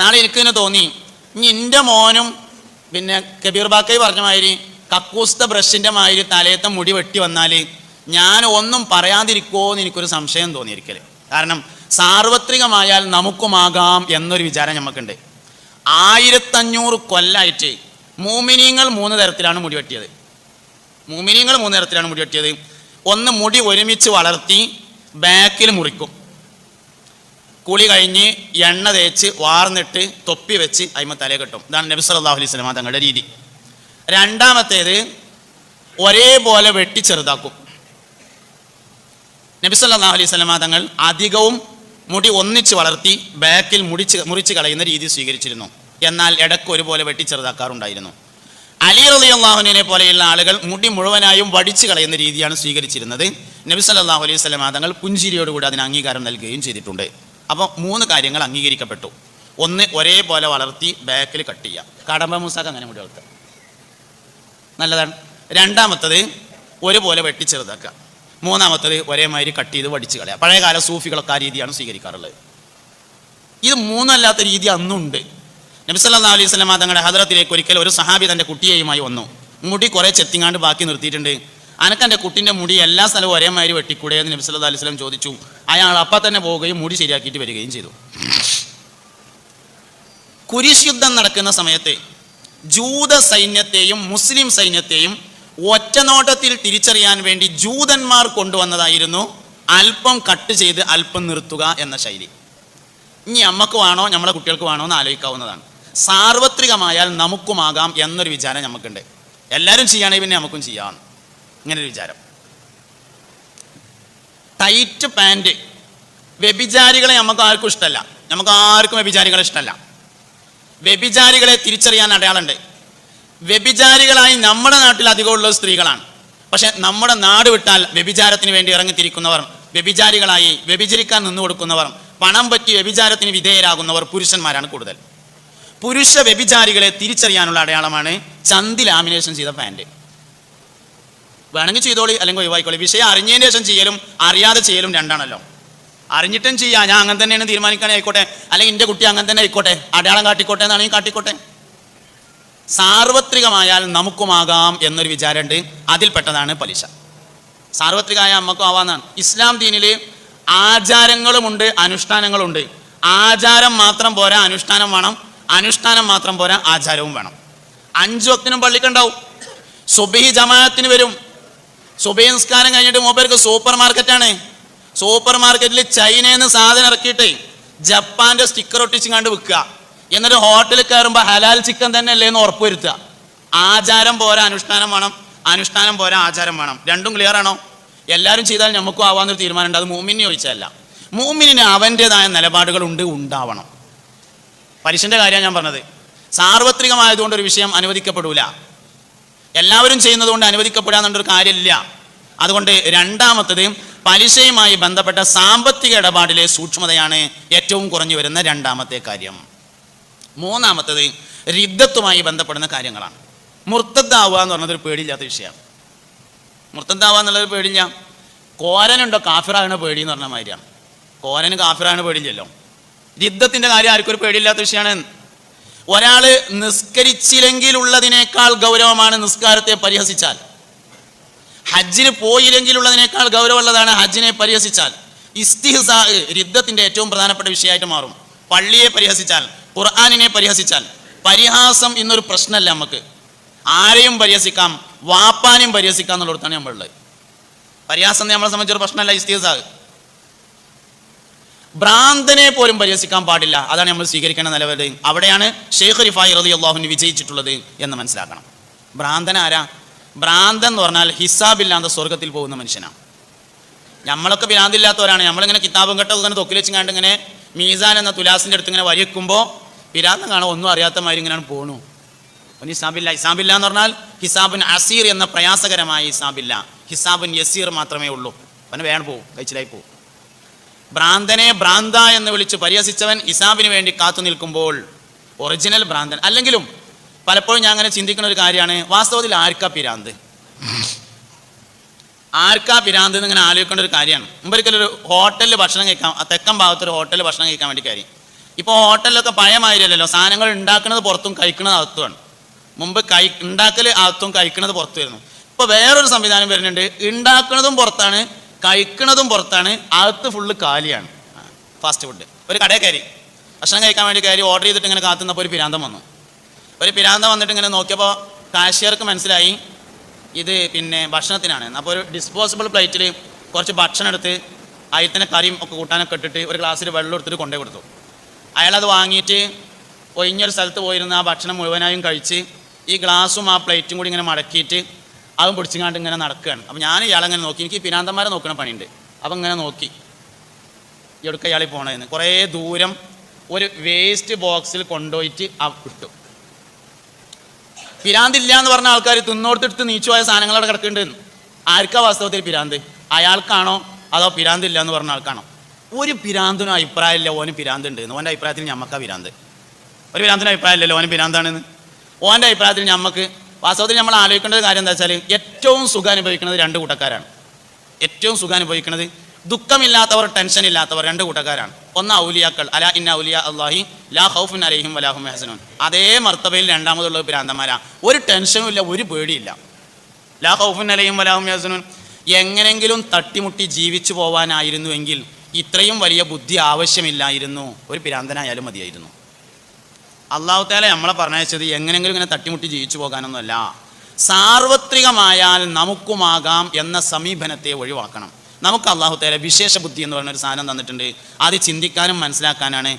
നാളെ എനിക്ക് തന്നെ തോന്നി. ഇനി എന്റെ മോനും പിന്നെ കബീർ ബാക്കൈ പറഞ്ഞ മാതിരി കക്കൂസ്ത ബ്രഷിന്റെ മാതിരി തലയത്തെ മുടി വെട്ടി വന്നാൽ ഞാൻ ഒന്നും പറയാതിരിക്കുമോ എന്ന് എനിക്കൊരു സംശയം തോന്നിയിരിക്കൽ. കാരണം സാർവത്രികമായാൽ നമുക്കുമാകാം എന്നൊരു വിചാരം നമുക്കുണ്ട് ആയിരത്തഞ്ഞൂറ് കൊല്ലായിട്ട് മൂമിനീങ്ങൾ മൂന്ന് തരത്തിലാണ് മുടി വെട്ടിയത്. മൂമിനീങ്ങൾ മൂന്ന് തരത്തിലാണ് മുടി വെട്ടിയത്. ഒന്ന് മുടി ഒരുമിച്ച് വളർത്തി ബാക്കിൽ മുറിക്കും. കുളി കഴിഞ്ഞ് എണ്ണ തേച്ച് വാർന്നിട്ട് തൊപ്പി വെച്ച് അയിമ തല കെട്ടും. ഇതാണ് നബി സല്ലല്ലാഹു അലൈഹി വസല്ലമ തങ്ങളുടെ രീതി. രണ്ടാമത്തേത് ഒരേപോലെ വെട്ടി ചെറുതാക്കും. നബി സല്ലല്ലാഹു അലൈഹി വസല്ലമ തങ്ങൾ അധികവും മുടി ഒന്നിച്ച് വളർത്തി ബാക്കിൽ മുടിച്ച് മുറിച്ച് കളയുന്ന രീതി സ്വീകരിച്ചിരുന്നു. എന്നാൽ ഇടയ്ക്ക് ഒരുപോലെ വെട്ടി ചെറുതാക്കാറുണ്ടായിരുന്നു. അലി റളിയല്ലാഹുവിനെ പോലെയുള്ള ആളുകൾ മുടി മുഴുവനായും വടിച്ചു കളയുന്ന രീതിയാണ് സ്വീകരിച്ചിരുന്നത്. നബി സല്ലല്ലാഹു അലൈഹി വസല്ലമ തങ്ങൾ പുഞ്ചിരിയോടുകൂടി അതിന് അംഗീകാരം നൽകുകയും ചെയ്തിട്ടുണ്ട്. അപ്പോൾ മൂന്ന് കാര്യങ്ങൾ അംഗീകരിക്കപ്പെട്ടു. ഒന്ന് ഒരേപോലെ വളർത്തി ബാക്കിൽ കട്ട് ചെയ്യുക കടമ്പ മൂസാക്ക് അങ്ങനെ മുടി വളർത്തുക. നല്ലതാണ്. രണ്ടാമത്തത് ഒരുപോലെ വെട്ടി ചെറുതാക്കുക മൂന്നാമത്തത് ഒരേമാതിരി കട്ട് ചെയ്ത് വടിച്ച് കളയുക. പഴയകാല സൂഫികളൊക്കെ ആ രീതിയാണ് സ്വീകരിക്കാറുള്ളത്. ഇത് മൂന്നല്ലാത്ത രീതി അന്നുണ്ട്. നബി സല്ലല്ലാഹു അലൈഹി സ്വലം തങ്ങളുടെ ഹദ്രത്തിലേക്ക് ഒരിക്കൽ ഒരു സഹാബി തന്റെ കുട്ടിയെയുമായി വന്നു. മുടി കുറേ ചെത്തിങ്ങാണ്ട് ബാക്കി നിർത്തിയിട്ടുണ്ട്. അനക്ക് എന്റെ കുട്ടിന്റെ മുടി എല്ലാ സ്ഥലവും ഒരേമാതിരി വെട്ടിക്കൂടെ എന്ന് നബി സല്ലല്ലാഹു അലൈഹി സ്വലം ചോദിച്ചു. അയാൾ അപ്പം തന്നെ പോവുകയും മുടി ശരിയാക്കിയിട്ട് വരികയും ചെയ്തു. കുരിശ് യുദ്ധം നടക്കുന്ന സമയത്ത് ജൂത സൈന്യത്തെയും മുസ്ലിം സൈന്യത്തെയും ഒറ്റനോട്ടത്തിൽ തിരിച്ചറിയാൻ വേണ്ടി ജൂതന്മാർ കൊണ്ടുവന്നതായിരുന്നു അല്പം കട്ട് ചെയ്ത് അല്പം നിർത്തുക എന്ന ശൈലി. ഇനി അമ്മയ്ക്ക് വേണോ നമ്മളെ കുട്ടികൾക്ക് വേണോ എന്ന് ആലോചിക്കാവുന്നതാണ്. സാർവത്രികമായാൽ നമുക്കുമാകാം എന്നൊരു വിചാരം നമുക്കുണ്ട് എല്ലാവരും ചെയ്യുകയാണെങ്കിൽ പിന്നെ നമുക്കും ചെയ്യാം. ഇങ്ങനൊരു വിചാരം. Tight pant. വ്യഭിചാരികളെ നമുക്ക് ആർക്കും ഇഷ്ടമല്ല. നമുക്ക് ആർക്കും വ്യഭിചാരികളെ ഇഷ്ടമല്ല. വ്യഭിചാരികളെ തിരിച്ചറിയാൻ അടയാളുണ്ട് വ്യഭിചാരികളായി നമ്മുടെ നാട്ടിൽ അധികമുള്ളത് സ്ത്രീകളാണ്. പക്ഷെ നമ്മുടെ നാട് വിട്ടാൽ വ്യഭിചാരത്തിന് വേണ്ടി ഇറങ്ങിത്തിരിക്കുന്നവർ വ്യഭിചാരികളായി വ്യഭിചരിക്കാൻ നിന്നു കൊടുക്കുന്നവർ പണം പറ്റി വ്യഭിചാരത്തിന് വിധേയരാകുന്നവർ പുരുഷന്മാരാണ് കൂടുതൽ. പുരുഷ വ്യഭിചാരികളെ തിരിച്ചറിയാനുള്ള അടയാളമാണ് ചന്തി ലാമിനേഷൻ ചെയ്ത പാന്റ്. വേണമെങ്കിൽ ചെയ്തോളി അല്ലെങ്കിൽ ഒഴിവായിക്കോളി വിഷയം അറിഞ്ഞതിന് ശേഷം ചെയ്യലും അറിയാതെ ചെയ്യലും രണ്ടാണല്ലോ. അറിഞ്ഞിട്ടും ചെയ്യാം. ഞാൻ അങ്ങനെ തന്നെയാണ് തീരുമാനിക്കാനേ ആയിക്കോട്ടെ. അല്ലെങ്കിൽ എന്റെ കുട്ടി അങ്ങനെ തന്നെ ആയിക്കോട്ടെ. അടയാളം കാട്ടിക്കോട്ടെ എന്നാണെങ്കിൽ കാട്ടിക്കോട്ടെ. സാർവത്രികമായാൽ നമുക്കുമാകാം എന്നൊരു വിചാരമുണ്ട്. അതിൽപ്പെട്ടതാണ് പലിശ. സാർവത്രികമായ നമുക്കും ആവാന്നാണ്. ഇസ്ലാം ദീനിൽ ആചാരങ്ങളുമുണ്ട് അനുഷ്ഠാനങ്ങളുണ്ട്. ആചാരം മാത്രം പോരാ അനുഷ്ഠാനം വേണം. അനുഷ്ഠാനം മാത്രം പോരാ ആചാരവും വേണം. അഞ്ചു വക്തിനും പള്ളിക്കുണ്ടാവും സുബഹി ജമാഅത്തിന് വരും. സുബഹി നിസ്കാരം കഴിഞ്ഞിട്ട് മൂപ്പേർക്ക് സൂപ്പർ മാർക്കറ്റാണ്. സൂപ്പർ മാർക്കറ്റിൽ ചൈനയിൽ നിന്ന് സാധനം ഇറക്കിയിട്ട് ജപ്പാന്റെ സ്റ്റിക്കർ ഒട്ടിച്ച് കണ്ട് വിൽക്കുക. എന്നിട്ട് ഹോട്ടലിൽ കയറുമ്പോൾ ഹലാൽ ചിക്കൻ തന്നെ അല്ലേ എന്ന് ഉറപ്പുവരുത്തുക ആചാരം പോരാ അനുഷ്ഠാനം വേണം. അനുഷ്ഠാനം പോരാ ആചാരം വേണം. രണ്ടും ക്ലിയർ ആണോ? എല്ലാവരും ചെയ്താൽ നമുക്കും ആവാന്നൊരു തീരുമാനമുണ്ട്. അത് മൂമിനെ ചോദിച്ചതല്ല. മൂമിനിന് അവന്റെതായ നിലപാടുകളുണ്ട് ഉണ്ടാവണം. പരിശന്റെ കാര്യമാണ് ഞാൻ പറഞ്ഞത്. സാർവത്രികമായതുകൊണ്ട് ഒരു വിഷയം അനുവദിക്കപ്പെടൂല. എല്ലാവരും ചെയ്യുന്നതുകൊണ്ട് അനുവദിക്കപ്പെടാന്നുള്ളൊരു കാര്യമില്ല. അതുകൊണ്ട് രണ്ടാമത്തത് പലിശയുമായി ബന്ധപ്പെട്ട സാമ്പത്തിക ഇടപാടിലെ സൂക്ഷ്മതയാണ് ഏറ്റവും കുറഞ്ഞു വരുന്ന രണ്ടാമത്തെ കാര്യം. മൂന്നാമത്തത് രിദ്ധത്വമായി ബന്ധപ്പെടുന്ന കാര്യങ്ങളാണ്. മുർത്തദ്ദാവുക എന്ന് പറഞ്ഞത് ഒരു പേടിയില്ലാത്ത വിഷയമാണ് മുർത്തദ്ദാവുക എന്നുള്ളത് പേടിയില്ല. കോരനുണ്ടോ കാഫിറാകണ പേടി എന്ന് പറഞ്ഞ മാതിരിയാണ്. കോരന് കാഫിറാകണ പേടിയില്ലല്ലോ. രിദ്ധത്തിന്റെ കാര്യം ആർക്കൊരു പേടിയില്ലാത്ത വിഷയമാണ്. ഒരാൾ നിസ്കരിച്ചില്ലെങ്കിലുള്ളതിനേക്കാൾ ഗൗരവമാണ് നിസ്കാരത്തെ പരിഹസിച്ചാൽ. ഹജ്ജിന് പോയില്ലെങ്കിലുള്ളതിനേക്കാൾ ഗൗരവമുള്ളതാണ് ഹജ്ജിനെ പരിഹസിച്ചാൽ. ഇസ്തിഹ്സാ രിദ്ധത്തിന്റെ ഏറ്റവും പ്രധാനപ്പെട്ട വിഷയമായിട്ട് മാറും. പള്ളിയെ പരിഹസിച്ചാൽ ഖുർആാനിനെ പരിഹസിച്ചാൽ. പരിഹാസം ഇന്നൊരു പ്രശ്നമല്ല നമുക്ക്. ആരെയും പരിഹസിക്കാം വാപ്പാനെയും പരിഹസിക്കാം എന്നുള്ളിടത്താണ് നമ്മളുള്ളത്. പരിഹാസം നമ്മളെ സംബന്ധിച്ചൊരു പ്രശ്നമല്ല ഇസ്തിഹ്സാ. ഭ്രാന്തനെ പോലും പരിഹസിക്കാൻ പാടില്ല. അതാണ് നമ്മൾ സ്വീകരിക്കേണ്ട നിലവിലെ അവിടെയാണ് ഷെയ്ഖ് റിഫായി റതി അള്ളാഹുവിന് വിജയിച്ചിട്ടുള്ളത് എന്ന് മനസ്സിലാക്കണം. ഭ്രാന്തൻ ആരാ? ഭ്രാന്തൻ എന്ന് പറഞ്ഞാൽ ഹിസാബില്ലാത്ത സ്വർഗത്തിൽ പോകുന്ന മനുഷ്യനാണ്. നമ്മളൊക്കെ ഭ്രാന്തില്ലാത്തവരാണ്. നമ്മളിങ്ങനെ കിതാബും കെട്ടൊക്കെ ഇങ്ങനെ തൊക്കിൽ വെച്ചുകൊണ്ട് ഇങ്ങനെ മീസാൻ എന്ന തുലാസിന്റെ അടുത്ത് ഇങ്ങനെ വരയ്ക്കുമ്പോൾ പിരാന്തം കാണാൻ ഒന്നും അറിയാത്ത മാതിരി ഇങ്ങനെയാണ് പോണു. ഒന്ന് ഹിസാബില്ല ഹിസാബില്ല എന്ന് പറഞ്ഞാൽ ഹിസാബുൻ അസീർ എന്ന പ്രയാസകരമായ ഹിസാബില്ല. ഹിസാബുൻ യസീർ മാത്രമേ ഉള്ളൂ. അവന് വേണം പോവും കഴിച്ചിലായി പോവും. ഭ്രാന്തനെ ഭ്രാന്ത എന്ന് വിളിച്ച് പരിഹസിച്ചവൻ ഇസാബിന് വേണ്ടി കാത്തു നിൽക്കുമ്പോൾ ഒറിജിനൽ ഭ്രാന്തൻ. അല്ലെങ്കിലും പലപ്പോഴും ഞാൻ അങ്ങനെ ചിന്തിക്കുന്ന ഒരു കാര്യമാണ് വാസ്തവത്തിൽ ആർക്കാ പിരാന്ത്? ആർക്കാ പിരാന്ത് എന്ന് ഇങ്ങനെ ആലോചിക്കേണ്ട ഒരു കാര്യമാണ്. മുമ്പൊരിക്കലും ഒരു ഹോട്ടലിൽ ഭക്ഷണം കഴിക്കാം തെക്കൻ ഭാഗത്ത് ഒരു ഹോട്ടലിൽ ഭക്ഷണം കഴിക്കാൻ വേണ്ടി കാര്യം ഇപ്പോൾ ഹോട്ടലിലൊക്കെ പഴയ സാധനങ്ങൾ ഉണ്ടാക്കുന്നത് പുറത്തും കഴിക്കുന്നത് അകത്തുമാണ്. മുമ്പ് കൈ ഉണ്ടാക്കൽ അകത്തും കഴിക്കുന്നത് പുറത്തു വരുന്നു ഇപ്പോൾ വേറൊരു സംവിധാനം വരുന്നുണ്ട് ഉണ്ടാക്കുന്നതും പുറത്താണ് കഴിക്കുന്നതും പുറത്താണ്. അകത്ത് ഫുള്ള് കാലിയാണ്. ഫാസ്റ്റ് ഫുഡ് ഒരു കടയിൽ കയറി. ഭക്ഷണം കഴിക്കാൻ വേണ്ടി കയറി ഓർഡർ ചെയ്തിട്ട് ഇങ്ങനെ കാത്തുന്നപ്പോൾ ഒരു പിരാന്തം വന്നു. ഒരു പിരാന്തം വന്നിട്ട് ഇങ്ങനെ നോക്കിയപ്പോൾ കാഷ്യർക്ക് മനസ്സിലായി ഇത് പിന്നെ ഭക്ഷണത്തിനാണ്. അപ്പോൾ ഒരു ഡിസ്പോസിബിൾ പ്ലേറ്റിൽ കുറച്ച് ഭക്ഷണം എടുത്ത് അതിൽ തന്നെ കറിയും ഒക്കെ കൂട്ടാനൊക്കെ ഇട്ടിട്ട് ഒരു ഗ്ലാസ്സിൽ വെള്ളം എടുത്തിട്ട് കൊണ്ടേ കൊടുത്തു. അയാളത് വാങ്ങിയിട്ട് ഒഴിഞ്ഞൊരു സ്ഥലത്ത് പോയിരുന്ന ആ ഭക്ഷണം മുഴുവനായും കഴിച്ച് ഈ ഗ്ലാസും ആ പ്ലേറ്റും കൂടി ഇങ്ങനെ മടക്കിയിട്ട് അതും പിടിച്ചിങ്ങാണ്ട് ഇങ്ങനെ നടക്കുകയാണ്. അപ്പം ഞാൻ ഇയാളങ്ങനെ നോക്കി. എനിക്ക് പിനാന്തന്മാരെ നോക്കണ പണിയുണ്ട്. അപ്പം ഇങ്ങനെ നോക്കി. എവിടുക്ക ഇയാളിൽ പോകണമെന്ന് കുറേ ദൂരം ഒരു വേസ്റ്റ് ബോക്സിൽ കൊണ്ടുപോയിട്ട് ഇട്ടു. പിരാന്തില്ല എന്ന് പറഞ്ഞ ആൾക്കാർ തിന്നോടുത്തെടുത്ത് നീച്ചു പോയ സാധനങ്ങൾ അവിടെ കിടക്കേണ്ടിരുന്നു ആർക്കാ വാസ്തവത്തിൽ പിരാന്ത്? അയാൾക്കാണോ അതോ പിരാന്തില്ല എന്ന് പറഞ്ഞ ആൾക്കാണോ? ഒരു പിരാന്തിനും അഭിപ്രായമില്ല. ഓന് പിരാന്ത് ഉണ്ട് എന്ന് ഓന്റെ അഭിപ്രായത്തിൽ ഞമ്മക്കാ പിരാന്ത്. ഒരു പിരാന്തിനും അഭിപ്രായമില്ലല്ലോ. ഓന് പിരാന്താണെന്ന്. ഓന്റെ അഭിപ്രായത്തിൽ ഞമ്മക്ക് വാസ്തവത്തിൽ നമ്മൾ ആലോചിക്കേണ്ട ഒരു കാര്യം എന്താ വെച്ചാൽ ഏറ്റവും സുഖം അനുഭവിക്കുന്നത് രണ്ട് കൂട്ടക്കാരാണ്. ഏറ്റവും സുഖം അനുഭവിക്കുന്നത് ദുഃഖമില്ലാത്തവർ ടെൻഷൻ ഇല്ലാത്തവർ രണ്ട് കൂട്ടക്കാരാണ്. ഒന്ന് ഔലിയാക്കൾ. അല ഇന്ന ഔലിയ അള്ളാഹി ലാ ഹൗഫുൻ അലഹിം വലാഹും മെഹസനോൻ അതേ മർത്തബയിൽ രണ്ടാമതുള്ള ഭ്രാന്തന്മാരാ. ഒരു ടെൻഷനും ഇല്ല ഒരു പേടിയില്ല. ലാ ഹൗഫുൻ അലഹിം വലാഹും മെഹസനോൻ എങ്ങനെങ്കിലും തട്ടിമുട്ടി ജീവിച്ചു പോവാനായിരുന്നുവെങ്കിൽ ഇത്രയും വലിയ ബുദ്ധി ആവശ്യമില്ലായിരുന്നു. ഒരു ഭ്രാന്തനായാലും മതിയായിരുന്നു. അള്ളാഹു താല നമ്മളെ പറഞ്ഞയച്ചത് എങ്ങനെയെങ്കിലും ഇങ്ങനെ തട്ടിമുട്ടി ജീവിച്ചു പോകാനൊന്നുമല്ല. സാർവത്രികമായാൽ നമുക്കുമാകാം എന്ന സമീപനത്തെ ഒഴിവാക്കണം. നമുക്ക് അള്ളാഹു വിശേഷ ബുദ്ധി എന്ന് പറയുന്ന ഒരു സാധനം തന്നിട്ടുണ്ട്. അത് ചിന്തിക്കാനും മനസ്സിലാക്കാനാണ്.